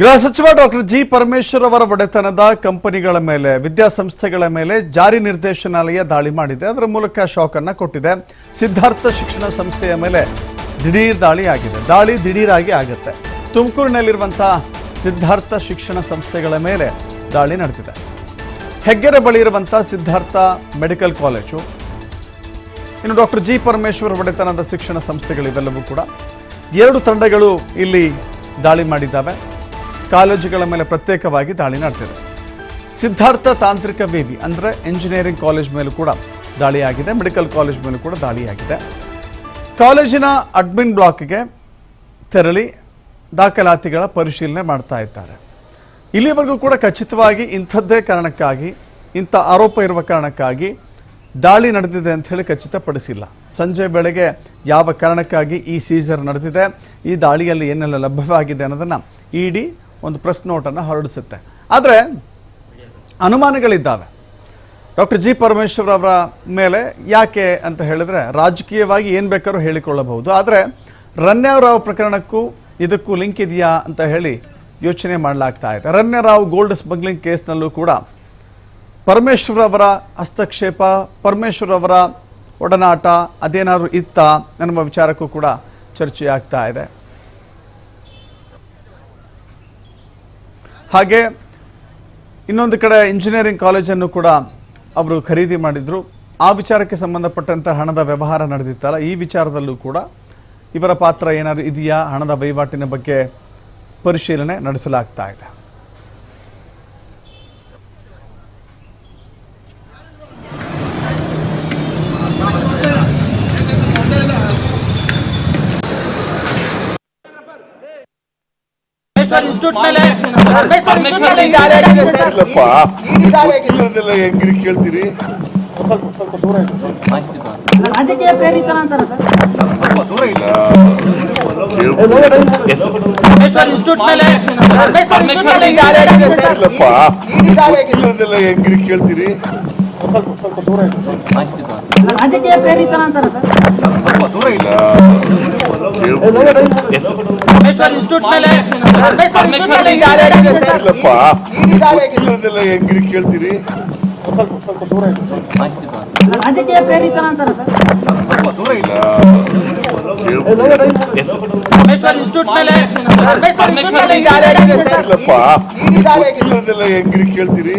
ಗೃಹ ಸಚಿವ doctor G Parameshwar ಅವರ ಒಡೆತನದ ಕಂಪನಿಗಳ ಮೇಲೆ, ವಿದ್ಯಾಸಂಸ್ಥೆಗಳ ಮೇಲೆ ಜಾರಿ ನಿರ್ದೇಶನಾಲಯ ದಾಳಿ ಮಾಡಿದೆ. ಅದರ ಮೂಲಕ ಶಾಕ್ ಅನ್ನ ಕೊಟ್ಟಿದೆ. ಸಿದ್ಧಾರ್ಥ ಶಿಕ್ಷಣ ಸಂಸ್ಥೆಯ ಮೇಲೆ ದಿಢೀರ್ ದಾಳಿ ಆಗಿದೆ ದಾಳಿ ದಿಢೀರಾಗಿ ಆಗುತ್ತೆ. ತುಮಕೂರಿನಲ್ಲಿರುವಂತಹ ಸಿದ್ಧಾರ್ಥ ಶಿಕ್ಷಣ ಸಂಸ್ಥೆಗಳ ಮೇಲೆ ದಾಳಿ ನಡೆದಿದೆ. ಹೆಗ್ಗೆರೆ ಬಳಿ ಇರುವಂತಹ ಸಿದ್ಧಾರ್ಥ ಮೆಡಿಕಲ್ ಕಾಲೇಜು. ಇನ್ನು ಡಾಕ್ಟರ್ ಜಿ ಪರಮೇಶ್ವರ್ ಒಡೆತನದ ಶಿಕ್ಷಣ ಸಂಸ್ಥೆಗಳಿವೆಲ್ಲವೂ ಕೂಡ ಎರಡು ತಂಡಗಳು ಇಲ್ಲಿ ದಾಳಿ ಮಾಡಿದ್ದಾವೆ. ಕಾಲೇಜುಗಳ ಮೇಲೆ ಪ್ರತ್ಯೇಕವಾಗಿ ದಾಳಿ ನಡೆದಿದೆ. ಸಿದ್ಧಾರ್ಥ ತಾಂತ್ರಿಕ ವಿವಿ, ಅಂದರೆ ಇಂಜಿನಿಯರಿಂಗ್ ಕಾಲೇಜ್ ಮೇಲೂ ಕೂಡ ದಾಳಿಯಾಗಿದೆ ಮೆಡಿಕಲ್ ಕಾಲೇಜ್ ಮೇಲೂ ಕೂಡ ದಾಳಿಯಾಗಿದೆ. ಕಾಲೇಜಿನ ಅಡ್ಮಿನ್ ಬ್ಲಾಕ್ಗೆ ತೆರಳಿ ದಾಖಲಾತಿಗಳ ಪರಿಶೀಲನೆ ಮಾಡ್ತಾ ಇದ್ದಾರೆ. ಇಲ್ಲಿವರೆಗೂ ಕೂಡ ಖಚಿತವಾಗಿ ಇಂಥದ್ದೇ ಕಾರಣಕ್ಕಾಗಿ, ಇಂಥ ಆರೋಪ ಇರುವ ಕಾರಣಕ್ಕಾಗಿ ದಾಳಿ ನಡೆದಿದೆ ಅಂತ ಹೇಳಿ ಖಚಿತಪಡಿಸಿಲ್ಲ. ಸಂಜೆ ಬೆಳಗ್ಗೆ ಯಾವ ಕಾರಣಕ್ಕಾಗಿ ಈ ಸೀಸರ್ ನಡೆದಿದೆ, ಈ ದಾಳಿಯಲ್ಲಿ ಏನೆಲ್ಲ ಲಭ್ಯವಾಗಿದೆ ಅನ್ನೋದನ್ನು ಇಡಿ ಒಂದು ಪ್ರೆಸ್ ನೋಟನ್ನು ಹೊರಡಿಸುತ್ತೆ. ಆದರೆ, ಅನುಮಾನಗಳಿದ್ದಾವೆ. ಡಾಕ್ಟರ್ ಜಿ ಪರಮೇಶ್ವರ್ ಅವರ ಮೇಲೆ ಯಾಕೆ ಅಂತ ಹೇಳಿದ್ರೆ, ರಾಜಕೀಯವಾಗಿ ಏನು ಬೇಕಾದ್ರೂ ಹೇಳಿಕೊಳ್ಳಬಹುದು. ಆದರೆ ರನ್ಯಾವ್ರಾವ್ ಪ್ರಕರಣಕ್ಕೂ ಇದಕ್ಕೂ ಲಿಂಕ್ ಇದೆಯಾ ಅಂತ ಹೇಳಿ ಯೋಚನೆ ಮಾಡಲಾಗ್ತಾ ಇದೆ. ರನ್ಯರಾವ್ ಗೋಲ್ಡ್ ಸ್ಮಗ್ಲಿಂಗ್ ಕೇಸ್ನಲ್ಲೂ ಕೂಡ ಪರಮೇಶ್ವರ್ ಅವರ ಹಸ್ತಕ್ಷೇಪ, ಪರಮೇಶ್ವರ್ ಅವರ ಒಡನಾಟ ಅದೇನಾದ್ರೂ ಇತ್ತ ಎನ್ನುವ ವಿಚಾರಕ್ಕೂ ಕೂಡ ಚರ್ಚೆ ಆಗ್ತಾ ಇದೆ. ಹಾಗೆ ಇನ್ನೊಂದು ಕಡೆ ಇಂಜಿನಿಯರಿಂಗ್ ಕಾಲೇಜನ್ನು ಕೂಡ ಅವರು ಖರೀದಿ ಮಾಡಿದರು. ಆ ವಿಚಾರಕ್ಕೆ ಸಂಬಂಧಪಟ್ಟಂಥ ಹಣದ ವ್ಯವಹಾರ ನಡೆದಿತ್ತಲ್ಲ, ಈ ವಿಚಾರದಲ್ಲೂ ಕೂಡ ಇವರ ಪಾತ್ರ ಏನಾದರೂ ಇದೆಯಾ? ಹಣದ ವಹಿವಾಟಿನ ಬಗ್ಗೆ ಪರಿಶೀಲನೆ ನಡೆಸಲಾಗ್ತಾ ಇದೆ. ಇಲ್ಲಪ್ಪ. ಗೊತ್ತಿಲ್ಲದೆಲ್ಲ ಹೆಂಗ್ರಿ ಕೇಳ್ತೀರಿ ರಾಜಕೀಯ ಪ್ರೇರಿತನ ಅಂತಾರ ಸರ್? ಮೇಲೆ ಪರಮೇಶ್ವರ್ ಇಲ್ಲಪ್ಪ. ಹೆಂಗ್ರಿ ಕೇಳ್ತೀರಿ ಗೊತ್ತಿಲ್ಲದೆಲ್ಲ ಹೆಂಗ್ರಿ ಕೇಳ್ತೀರಿ ರಾಜಕೀಯ ಪ್ರೇರಿತನ ಅಂತಾರ ಸರ್? ಪರಮೇಶ್ವರ್ ಇನ್ಸ್ಟಿಟ್ಯೂಟ್ ಮೇಲೆ ಪರಮೇಶ್ವರ್ ಇಲ್ಲಪ್ಪ. ಗೊತ್ತಿಲ್ಲದೆಲ್ಲ ಹೆಂಗ್ರಿ ಕೇಳ್ತೀರಿ